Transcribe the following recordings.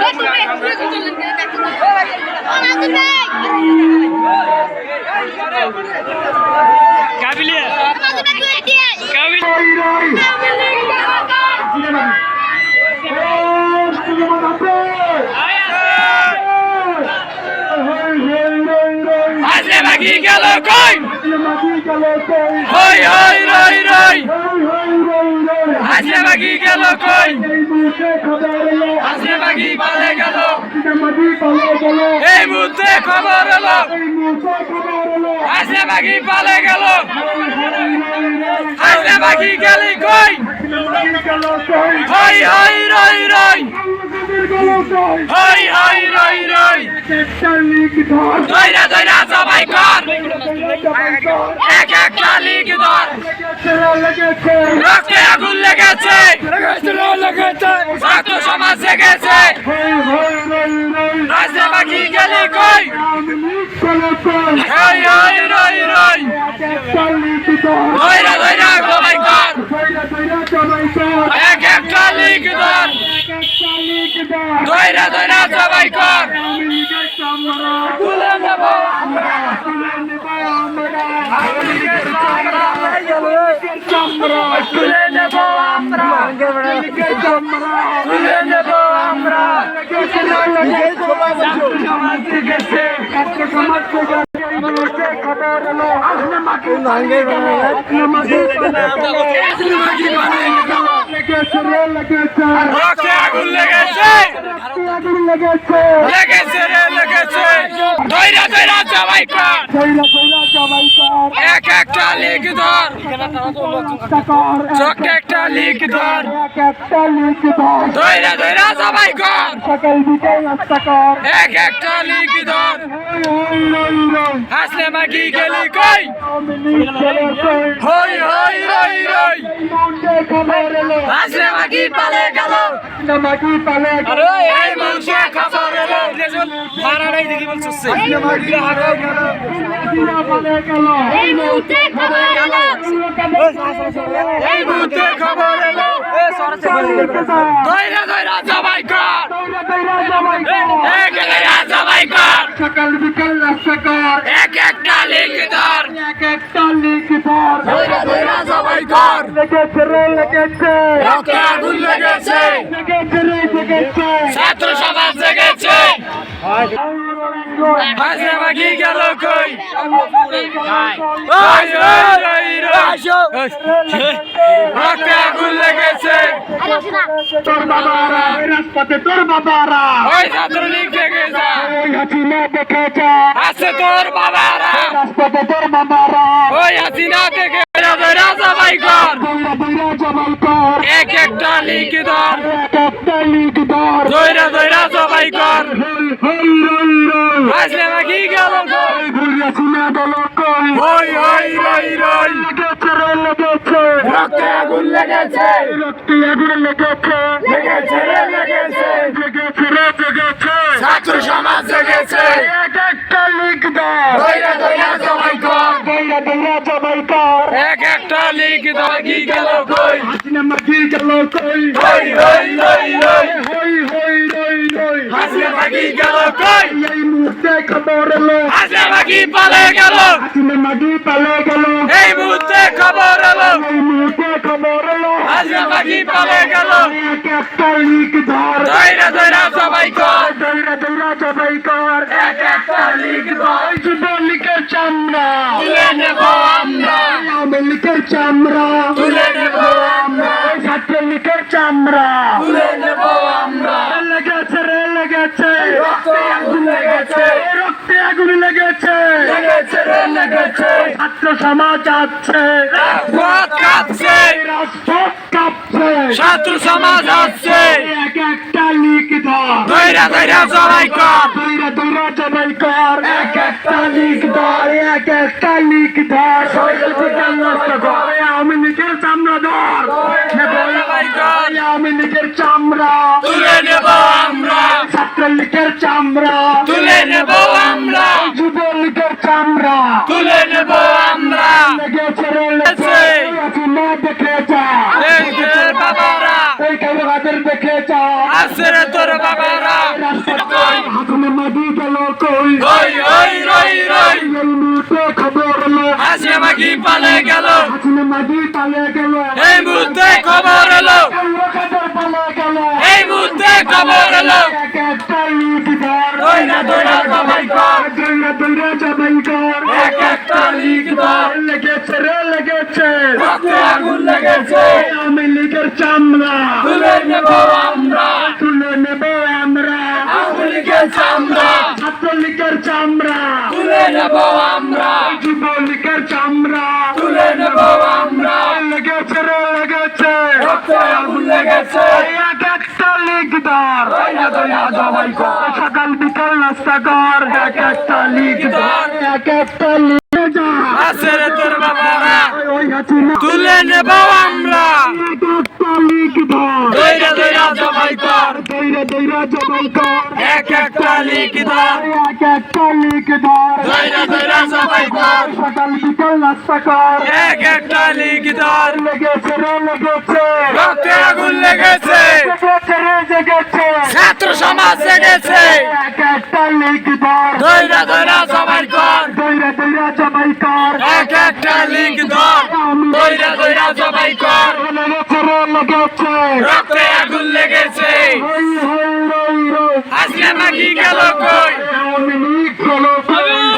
নাচিস কি কাবিলে কাবিলে রই, রই। ও, সিনেমা আছে। বাগি গেল কই সিনেমা দিয়ে দিয়ে পালিয়ে গেল। এই মুহূর্তে খবর এলো এই মুহূর্তে খবর এলো বাকি পালে গেল। আসলে বাকি গেলি কই? হই হই রই রই? হই হই রই রই। ধর দইরা সবাই কর। এক একটা লিগ ধর রক্তে আগুন লেগেছে। ছাত্র সমাজ আসলে বাকি গেলি কই? হই হই, রই রই ধর দইরা সবাই কর। এক একটা লিগ ধর ধর। দইরা সবাই কর তুলে নেব তুলে নেব তুলে নেব আমরা তুলে নেব আমরা সমাজ থেকে সমাজ খবর এলো আসলে আসলে মাকে লেগেছে আগুন লেগেছে লেগেছে লেগেছে রে লেগেছে দইরা দইরা সবাই কর। কইরা কইরা সবাই কর এক একটা লিগ ধর। একটা একটা লিগ ধর। এক একটা ধর এক লিগ ধর। হাসলে মাগি গেলি কই? হই হই রই রই। হাসলে মাগি পালে গেল। পালে গেল। এই ভাড়াটাই দেখি হাসিনা এই মুহূর্তে খবর এলো। কর। এক দইরা সবাই কর। সকাল বিকাল রাস্তা কর। এক একটা লিগ ধর। এক একটা লিখ ধর। দইরা দইরা সবাই কর। লেগেছে রে লেগেছে। আগুন লেগেছে। লেগেছে রে লেগেছে। ছাত্র জেগেছে মাগি গেল কই ওই আগুন লেগেছে তোর বাবারা রাজপথে তোর বাবারা ওই ছাত্রলীগ থেকে যা হাসিনা দেখে যা আছে তোর বাবারা রাজপথে তোর বাবারা ওই হাসিনা থেকে দইরা সবাই কর দৌড়া দৌড়া জবাই কর এক একটা লিগ ধর এক একটা লিখ ধর দইরা দইরা সবাই কর হই হই, রই রই। হাসলে মাগি গেল ওই ওই রই রই লেগেছে লেগেছে রক্তে আগুন লেগেছে। রক্তে আগুন লেগেছে লেগেছে লেগেছে। লেগেছে লেগেছে সমাজ জেগেছে। এক একটা লিখ ধর দইরা দইরা সবাই কর দৌড়া দাগি গেল কই? হাসিনা মাটি গেল কই? হই হই হই হই। হই হই রই রই হাসলে মাগি গেল কই? এই মুহূর্তে খবর এলো। হাসলে মাগি পালে গেল। হাসিনা মাটি পালে গেল। এই মুহূর্তে খবর এলো। এই মুহূর্তে খবর এলো। হাসলে মাগি পালে গেল। একটা লিখ ধর। দইরা দইরা সবাই কর। জবাই কর। ছাত্র সমাজ আছে। রাজপথ কাঁপছে। ছাত্র সমাজ আছে। এক একটা লিখ ধর দইরা দইরা সবাই কর মালিকদার এক একটা লিকদার আমি নিজের চামড়াদার আমি নিজের চামড়া। তুলে নেব আমরা। ছাত্রলীগের চামড়া। তুলে নেব আমরা। যুবলীগের চামড়া। তুলে নেব আমরা। দেখে যা। দেখে যা। আসরে তোর রই রই রই। রই এই মুহূর্তে খবর এলো হাসি মাগি পালে গেল। এই মুহূর্তে খবর এলো। এই মুহূর্তে খবর এলো। দইরা দইরা সবাই কর। দইরা দইরা সবাই কর এক একটা লিগ ধর। লেগেছে রে লেগেছে রক্তে আগুন লেগেছে। আমি লীগের চামড়া তুলে নেব আমরা। তুলে নেব আমরা। আগুলিকে চামড়া। ছাত্রলীগের চামড়া। তুলে নেব আমরা। যুবলীগের চামড়া। তুলে নেব আমরা। লেগেছে রে লেগেছে। আগুন লেগেছে। এক একটা লিগদার সকাল বিকাল নাস্তা কর। এক একটা লিগদার এক একটা তুলে নেব আমরা। এক একটা কর। এক একটা ধর। এক একটা ধর। লেগেছে লেগেছে লেগেছে। ছাত্র সমাজ জেগেছে। এক একটা দইরা দইরা সবাই কর দইরা কইরা জবাই কর। এক একটা লিগ ধর। কইরা কইরা জবাই কর। লেগেছে। রক্তে আগুন লেগেছে। হই হই হাসলে মাগি গেল কই?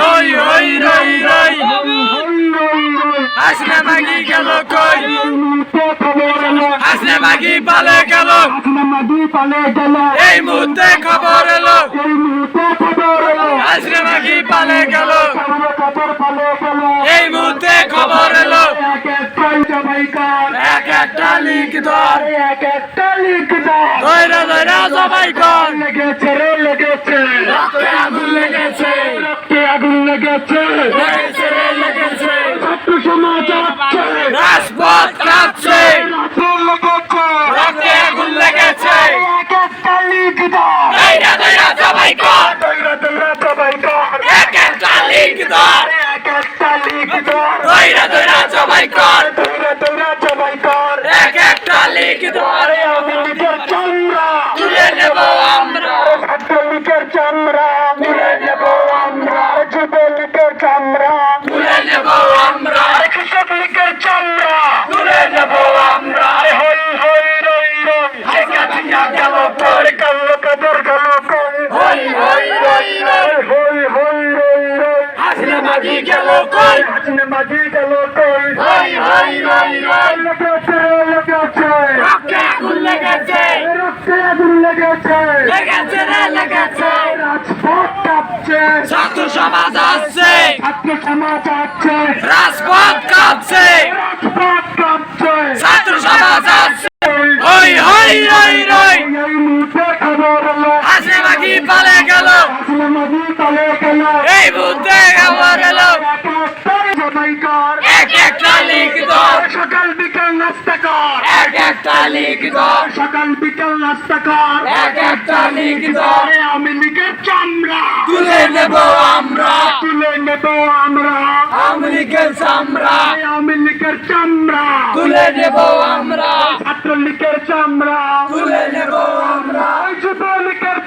রই রই রই রই। হাসলে মাগি গেল কই? খবর মাগি পালে গেল। এই মুহূর্তে খবর এলো। সামনে খবর পালে গেল। এই মুহূর্তে খবর এলো। ধর এক একটা লিখ দাও। দইরা দইরা সবাই কর। লেগেছে রে লেগেছে। রক্তে আগুন লেগেছে। রক্তে আগুন লেগেছে। লেগেছে রে লেগেছে। ছাত্র সমাজ আছে রাজপথ কাঁপছে। রক্তে আগুন লেগেছে। এক একটা লিখ দাও। দইরা দইরা সবাই কর। দইরা দইরা সবাই কর। এক একটা লিগ ধর এক একটা লিখ দাও। দইরা দইরা সবাই কর। দইরা দইরা সবাই কর এক আমি লিখের চামড়া। তুলে নেব আমরা। ছাত্রলীগের চামড়া। তুলে নেব আমরা। যুবলীগের চামড়া। তুলে নেব আমরা। কৃষক লীগের চামড়া। তুলে নেব আমরা। হই হই রই রই। হাইকা দিয়া গেল তোর গেল কবর গেল হই হই রই রই। হই হই রই রই। হাসলে মাগি গেল কই? মাঝি গেল কই হই হই রই রই লেগেছে লেগেছে রক্তে আগুন লেগেছে রক্তে আগুন লেগেছে লেগেছে রে লেগেছে। রাজপথ কাঁপছে ছাত্র সমাজ আসছে। ছাত্র সমাজ আছে রাজপথ নাস্তা কর। এক একটা লিখ ধর সকাল বিকাল নাস্তা কর। এক একটা লিখ ধর আমি লিখের চামড়া। তুলে নেব আমরা। তুলে নেব আমরা। আমলিকের চামড়া। আমি লিখের চামড়া। তুলে নেব আমরা। ছাত্র চামড়া। তুলে নেব আমরা। যুব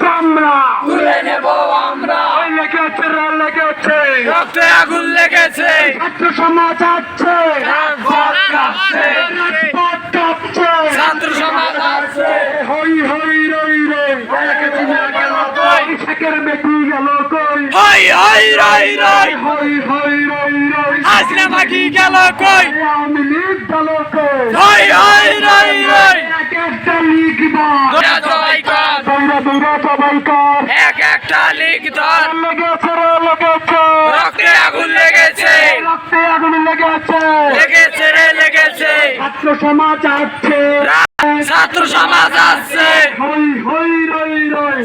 চামড়া। তুলে নেব আমরা। লেগেছে লেগেছে। রক্তে আগুন লেগেছে ছাত্র সমাজ আছে। রাজপথ কাঁপছে। রাজপথ কাঁপছে। ছাত্র সমাজ আসছে হই হই রই রই। লেগেছে না গেল কই? শেখের বেটি গেল কই হই হই রই রই। হই হই রই রই হাসলে মাগি গেল কই? আমি লিখ গেল কই? হই হই রই রই। এক একটা লিখব দৌড়া সবাই কর। দৌড়া দৌড়া সবাই কর। এক একটা লিখ ধর লেগেছে লেগেছে। রক্তে আগুন লেগেছে। আগুন লেগেছে লেগেছে রে লেগেছে। ছাত্র সমাজ আছে ছাত্র সমাজ আছে হই হই রই রই।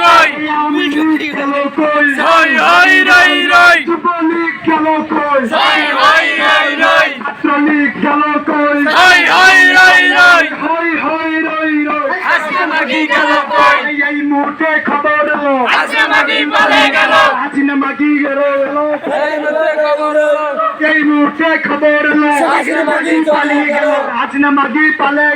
কই আমি লিখ গেল কই হই হই রই রই যুবলীগ গেল কই হই হই রই রই ছাত্রলীগ গেল কই? হই হই রই রই হই হই রই রই হাসলে মাগি গেল। কই এই মুহূর্তে খবর এলো হাসলে মাগি পালে গেল হাসিনা মাগি গেল এই মুহূর্তে খবর এই মুহূর্তে খবর এলো হাসলে মাগি পালে গেল। পালে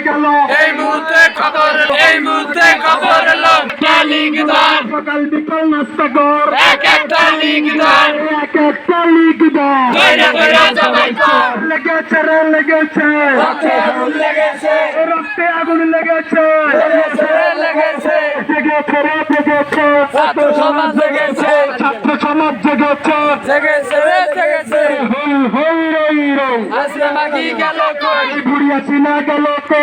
এই মুহূর্তে খবর এই মুহূর্তে খবর এলো একটা লিগ দল সকাল বিকাল নাস্তা কর। এক একটা লিগ দল এক একটা লিগ দল দৈরা দৈরা কর। লেগেছে রে লেগেছে। রক্তে আগুন লেগেছে। রক্তে আগুন লেগেছে। লেগেছে লেগেছে। জেগেছে রে জেগেছে ছাত্র সমাজ জেগেছে ছাত্র সমাজ জেগেছে। জেগেছে রে জেগেছে হই হই রই রই। আসলে মাগি গেল কই? এই বুড়ি আসিনা গেল রে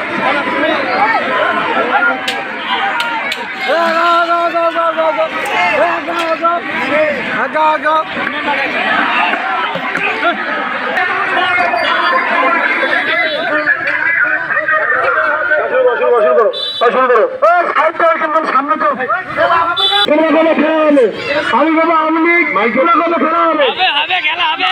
আমি বাবা আমি মাইকেলা কথা খেলা হবে। হবে হবে খেলা হবে।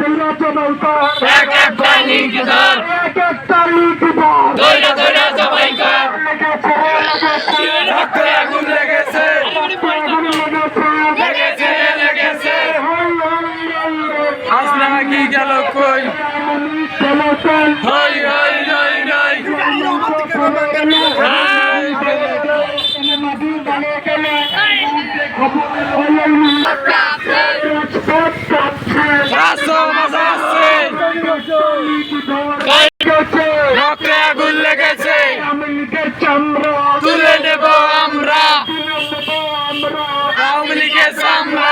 রই এক এক লিগ দল এক একটা লীগ দল দৈরা দৈরা লেগেছে লেগেছে রক্তে আগুন লেগেছে আগুন লেগেছে লেগেছে রে লেগেছে হই হই। রই রই আসলে মাগি গেল কই আওয়ামী লীগ গেল কই রই রই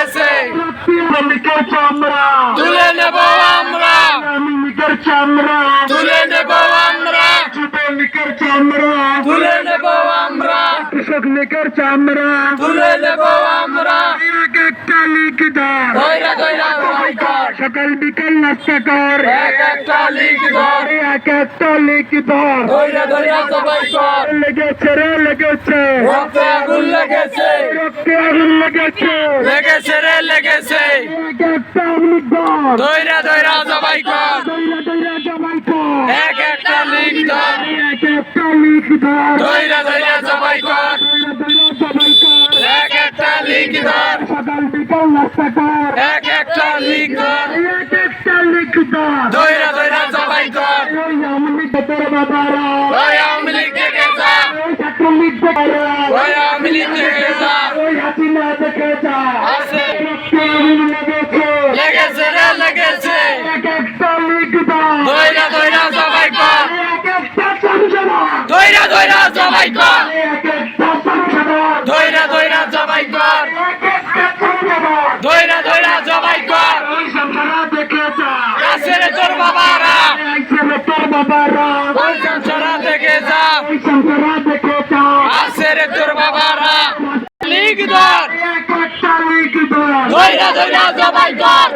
লেগেছে চামড়া তুলে নেব আমরা। চামড়া। তুলে নেব আমরা। নিকর চামড়া। তুলে নেব আমরা। কৃষক নিকর চামড়া। তুলে নেব আমরা। এক একটা লিখ দাও দৈরা দৈরা সবাই কর সকাল বিকাল নাস্তা কর। এক একটা লিগ এক একটা লিখ ধর। দৈরা দৈরা সবাই কর লেগেছে রে লেগেছে। রক্তে আগুন লেগেছে। রক্তে আগুন লেগেছে। লেগেছে রে লেগেছে। এক একটা লিখ ধর। দৈরা সবাই কর। কর। এক লিগ ধর এক লিখ ধর দইরা দইরা জবাই কর। এক একটা লিগ ধর সকাল বিকাল নাস্তা কর। এক একটা লিগ ধর এক একটা লিখ ধর দৈরা দৈরা সবাই কর। ওই আমি তোর বাবারা ওই যা যা ওই হাসিনা দেখে যা কর। দৈরা দৈরা সবাই কর। দৈরা দৈরা সবাই কর। ওই দেখে যা। আছে রে তোর বাবারা। তোর বাবারা ওই সংসারা দেখে ধর ধর সবাই কর।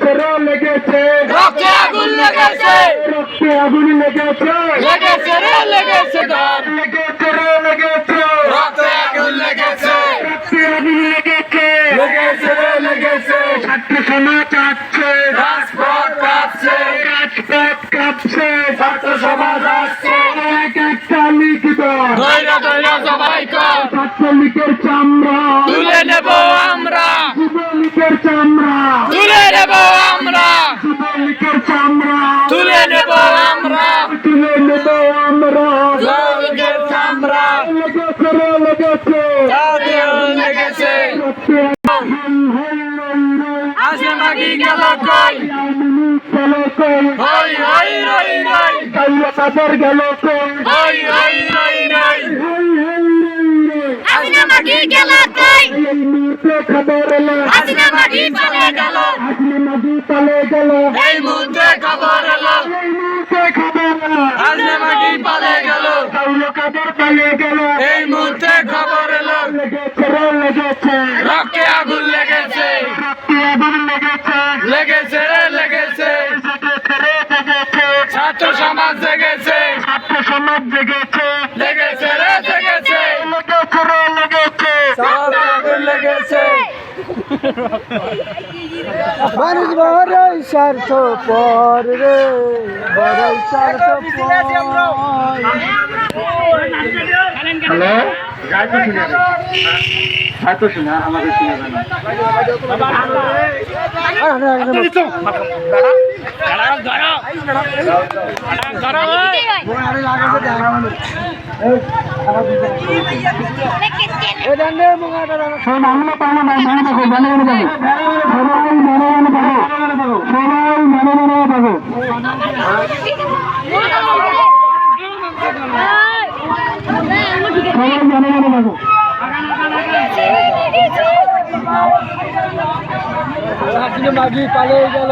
লেগেছে রে লেগেছে। রক্তে আগুন লেগেছে। রক্তে আগুন লেগেছে। লেগেছে রে লেগেছে ধর লেগেছে রে লেগেছে। রক্তে আগুন লেগেছে। রক্তে আগুন লেগেছে। লেগেছে রে লেগেছে। ছাত্র সমাজ আসছে রাজপথ কাঁপছে। রাজপথ কাঁপছে। ছাত্র সমাজ আসছে। এক একটা লিখিত ধৈর্য ধৈর্য সবাই কর ছাত্রলীগের চামড়া। তুলে নেব আমরা যুবলীগের চামড়া তুলে নেব আমরা। তুলে নেব আমরা। তুলে নেব আমরা চামড়া। লেগেছে লেগেছে। আসে মাগি গেল কই? চলো কই হই হই রই রই। কাইয়া কাদের গেল কই হই হই রই রই। মাগি গেল কই? খবর চলে গেল। মাঝি পালে গেল। এই মুহূর্তে খবর এলো। এই মুহূর্তে খবর এলো। আসে মাগি পালে গেল। কাইয়া কাদের পালে গেল। এই মুহূর্তে খবর এলো। লেগেছে রে লেগেছে। রক্তে আগুন লেগেছে। রক্তে আগুন লেগেছে। লেগেছে লেগেছে। লেগেছে রে লেগেছে। ছাত্র সমাজ জেগেছে। ছাত্র সমাজ জেগেছে লেগেছে রে জেগেছে লেগেছে রে লেগেছে সব আগুন লেগেছে মানুষ বড়ই স্বার্থ পর রে বড়ই স্বার্থ হ্যালো গায়ক শুনে গাইতো শুনে সবাই পাওনা ভাই মনে মনে মনে মনে মনে মনে মনে মনে মনে মাগি পালে গেল